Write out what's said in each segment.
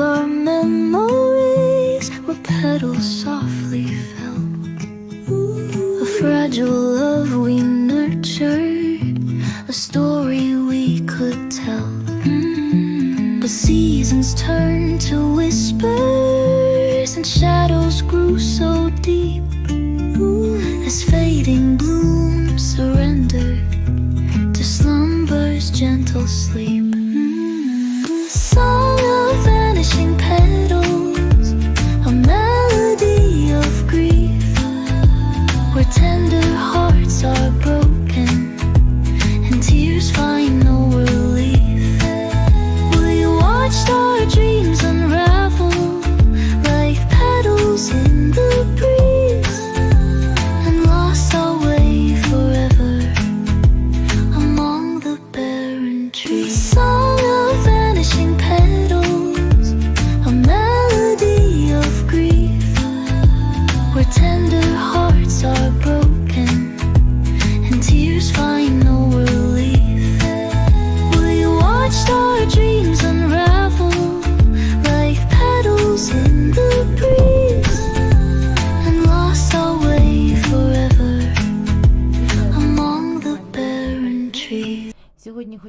our memories where petals softly fell. A fragile love we nurtured, a story we could tell. But seasons turned to whispers and shadows grew so deep as fading blooms surrendered to slumber's gentle sleep.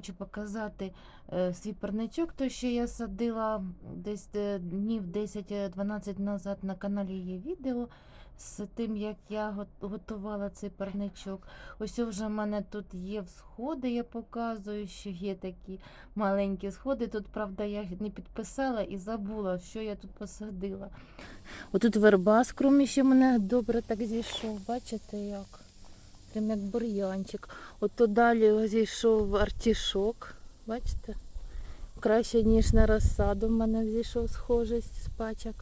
Хочу показати е, свій парничок, той, що я садила десь е, днів 10-12 назад на каналі є відео з тим, як я готувала цей парничок. Ось вже в мене тут є всходи, я показую, що є такі маленькі сходи. Тут, правда, я не підписала і забула, що я тут посадила. Отут верба з крумі ще мене добре так зійшов. Бачите як? Прям як бур'янчик. Ото далі зійшов артішок. Бачите? Краще, ніж на розсаду. В мене зійшов схожість з пачок.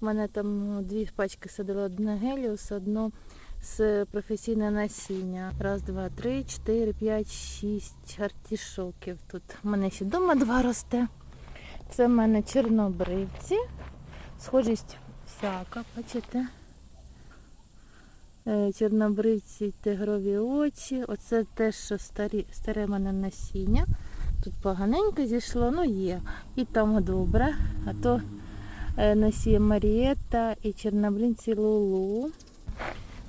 У мене там ну, дві пачки садила, одне геліус, одно з професійне насіння. Раз, два, три, чотири, п'ять, шість артішоків тут. У мене ще вдома два росте. Це в мене чорнобривці. Схожість всяка, бачите? Е, Чорнобривці, тигрові очі. Оце те, що старі, старе мене насіння. Тут поганенько зійшло, ну є. І там добре. А то е, насіє Марієта і чорнобривці Лулу.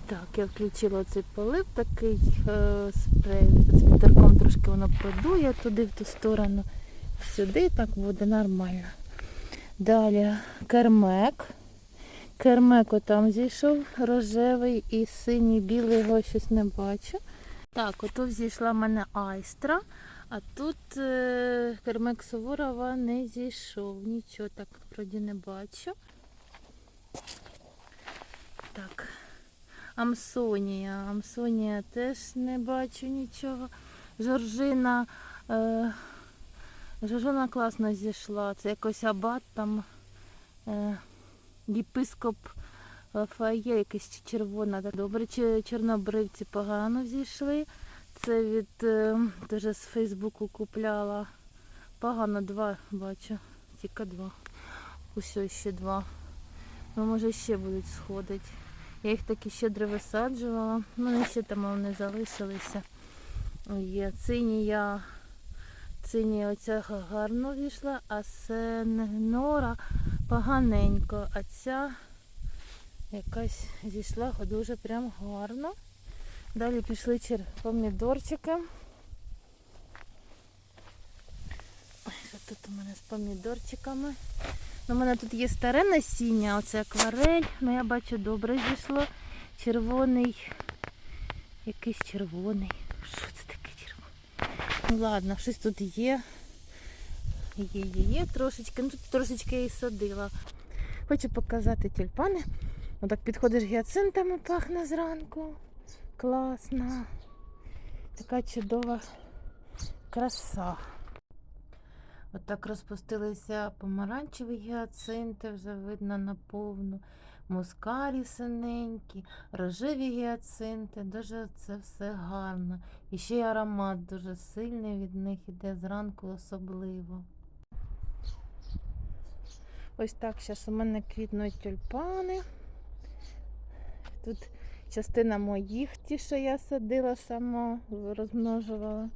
Так, я включила цей полив такий е, спрей. З вітерком трошки воно продує туди, в ту сторону. Сюди так буде нормально. Далі кермек. Кермеко там зійшов рожевий і синій, білий його щось не бачу. Так, ото зійшла в мене айстра, а тут е, кермек Суворова не зійшов. Нічого так вроді не бачу. Так. Амсонія. Амсонія теж не бачу нічого. Жоржина. Е, Жоржина класно зійшла. Це якось абат там. Е, єпископ Лафає, якась червона. Добре, чорнобривці погано зійшли. Це від е, теж з Фейсбуку купляла. Погано два бачу. Тільки два. Усьо ще два. Ну, може ще будуть сходити. Я їх таки щедро висаджувала. Ну, ще там вони залишилися. Є цинія. Цинія оця гарно війшла, а сенора поганенько, а ця якась зійшла дуже прям гарно. Далі пішли помідорчики. Що тут у мене з помідорчиками? Ну, у мене тут є старе насіння, оце акварель, ну я бачу добре зійшло. Червоний. Якийсь червоний. Що це таке червоне? Ну ладно, щось тут є. Є, є, є трошечки. Ну тут трошечки і садила. Хочу показати тюльпани. Отак підходиш гіацинтами, пахне зранку. Класно. Така чудова краса. Отак розпустилися помаранчеві гіацинти, вже видно наповну. Мускарі синенькі, рожеві гіацинти, дуже це все гарно. І ще й аромат дуже сильний від них іде зранку особливо. Ось так зараз у мене квітнуть тюльпани. Тут частина моїх, ті, що я садила сама, розмножувала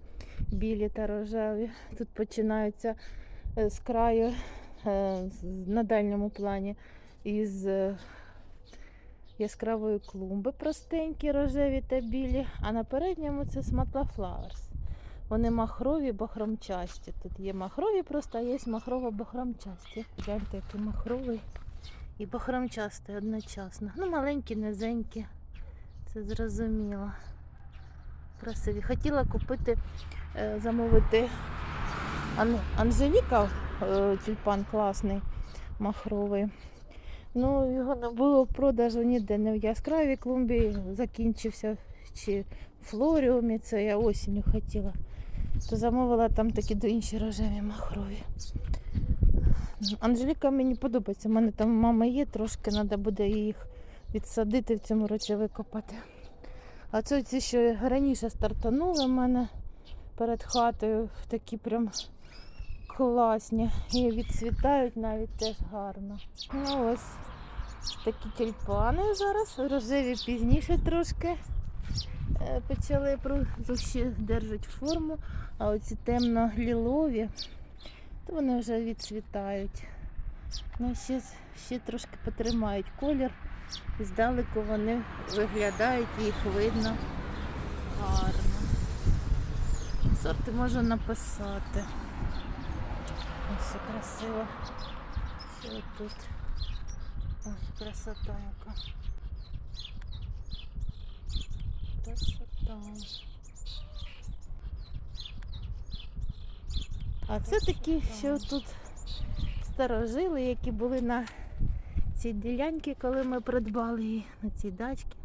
білі та рожеві. Тут починаються е, з краю е, на дальньому плані із е, яскравої клумби простенькі, рожеві та білі, а на передньому це Сматла Flowers. Вони махрові, бахромчасті. Тут є махрові просто, а є махрово-бахромчасті. Гляньте, який махровий і бахромчастий одночасно. Ну, маленькі, низенькі. Це зрозуміло. Красиві. Хотіла купити, е, замовити Ан- Анжеліка, е, тюльпан класний, махровий. Ну, його не було в продажу ніде, не в яскравій клумбі закінчився, чи в флоріумі, це я осінню хотіла. То замовила там такі до інші рожеві махрові. Анжеліка мені подобається. У мене там мама є, трошки треба буде їх відсадити в цьому році викопати. А це ці, що раніше стартанули в мене перед хатою, такі прям класні. І відцвітають навіть теж гарно. Ну ось такі тюльпани зараз. Рожеві пізніше трошки почали про- ще держать форму. А оці темно-лілові, то вони вже відцвітають. Ну, ще, ще трошки потримають колір. Здалеку вони виглядають, їх видно гарно. Сорти можу написати. Ось все красиво. Що тут? Ось красота яка. Красота. А це такі, що тут старожили, які були на цій ділянці, коли ми придбали її на цій дачці.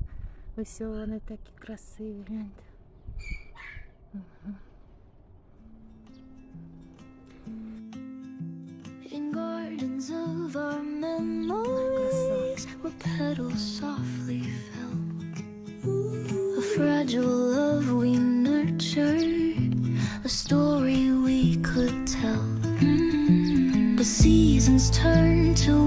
Ось вони такі красиві, гляньте. In gardens of our memories, where petals softly fell. Fragile love we nurtured, a story we could tell. Mm. But seasons turned to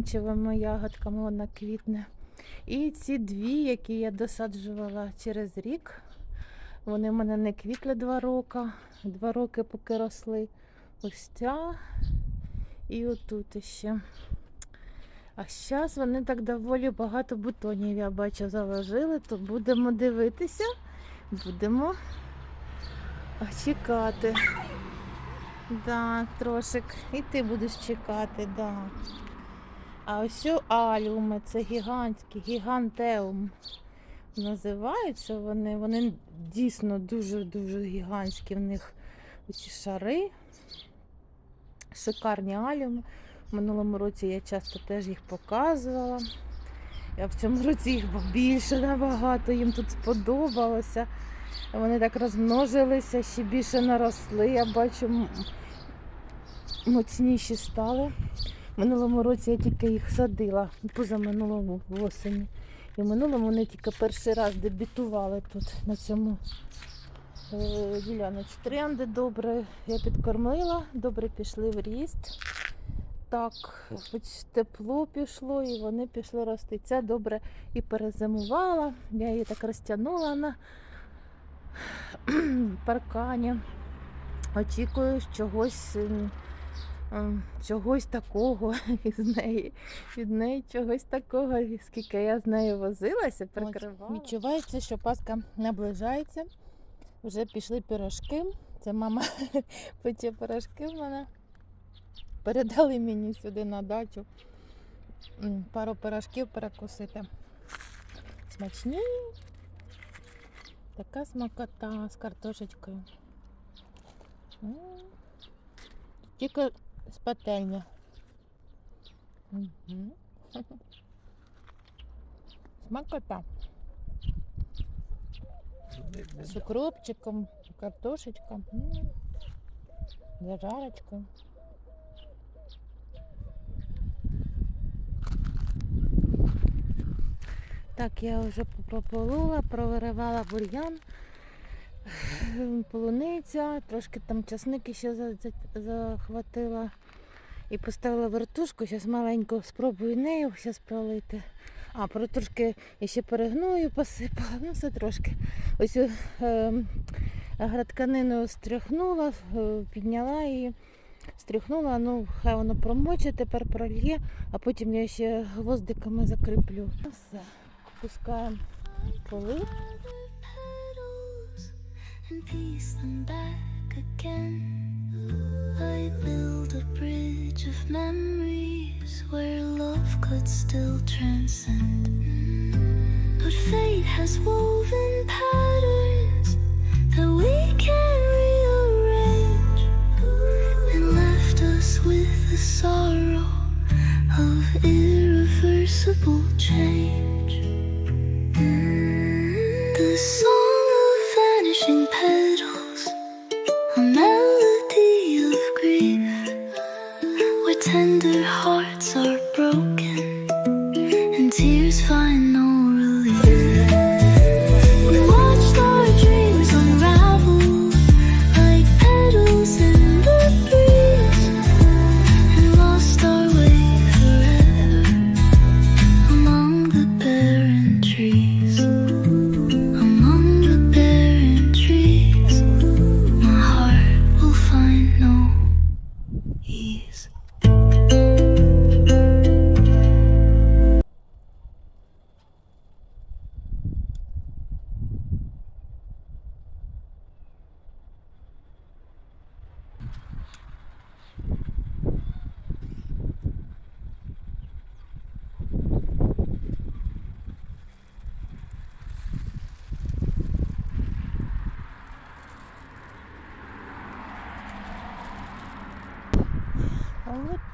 помаранчевими ягодками вона квітне. І ці дві, які я досаджувала через рік, вони в мене не квітли два роки. Два роки поки росли. Ось ця і отут ще. А зараз вони так доволі багато бутонів, я бачу, заложили, то будемо дивитися, будемо чекати. Да, трошик. І ти будеш чекати, да. А ось о алюми, це гігантські, гігантеум. Називаються вони. Вони дійсно дуже-дуже гігантські. В них ці шари. Шикарні алюми. В минулому році я часто теж їх показувала. Я в цьому році їх більше набагато, їм тут сподобалося. Вони так розмножилися, ще більше наросли. Я бачу, моцніші стали. Минулому році я тільки їх садила, позаминулому осені. І в минулому вони тільки перший раз дебютували тут на цьому е, діляночці. Тренди добре я підкормила, добре пішли в ріст. Так, хоч тепло пішло і вони пішли рости. Ця добре і перезимувала. Я її так розтягнула на паркані. Очікую чогось, чогось такого із неї. Від неї чогось такого, скільки я з нею возилася, прикривала. Відчувається, що Пасха наближається. Вже пішли пірожки. Це мама пече пирожки в мене. Передали мені сюди на дачу. Пару пирожків перекусити. Смачні. Така смакота з картошечкою. Тільки з пательні. Мгм. Смакота. З укропчиком, картошечка. М. Зажарочка. Так, я вже прополола, провиривала бур'ян, полуниця, трошки там часники ще за- за- захватила і поставила вертушку. Зараз маленько спробую нею зараз пролити. А, про трошки я ще перегную, посипала, ну все трошки. Ось е, градканину стряхнула, е, підняла її, стряхнула, ну хай воно промоче, тепер прольє, а потім я ще гвоздиками закріплю. Все, пускаємо поли. And back again. I build a bridge of memories where love could still transcend. But fate has woven patterns that we can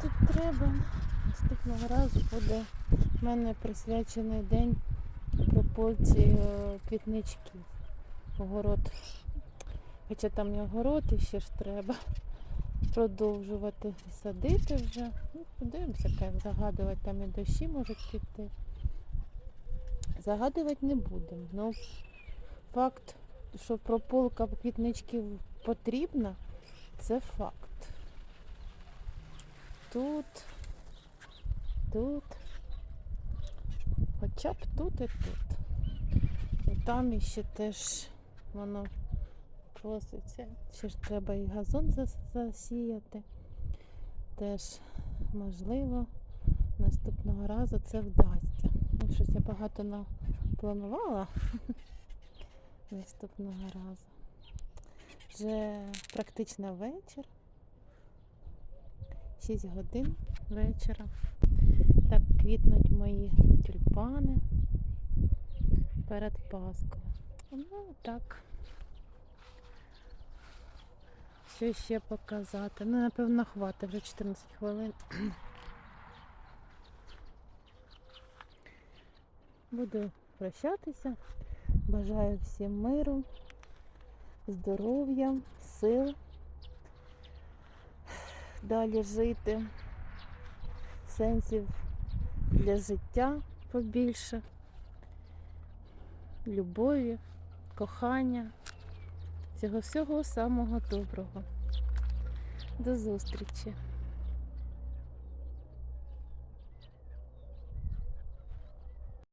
тут треба. Наступного разу буде в мене присвячений день прополці е, квітничків. Огород. Хоча там і огород, і ще ж треба продовжувати садити вже. Ну, подивимося, як загадувати, там і дощі можуть піти. Загадувати не будемо. Ну, факт, що прополка квітничків потрібна, це факт. Тут, тут, хоча б тут і тут. І там іще теж воно проситься. Ще ж треба і газон засіяти. Теж можливо наступного разу це вдасться. Ну, щось я багато напланувала наступного разу. Вже практично вечір. 6 годин вечора. Так квітнуть мої тюльпани перед Паскою. Ну так. Що ще показати? Ну, напевно, хватить вже 14 хвилин. Буду прощатися. Бажаю всім миру, здоров'я, сил далі жити, сенсів для життя побільше, любові, кохання, всього всього самого доброго. До зустрічі!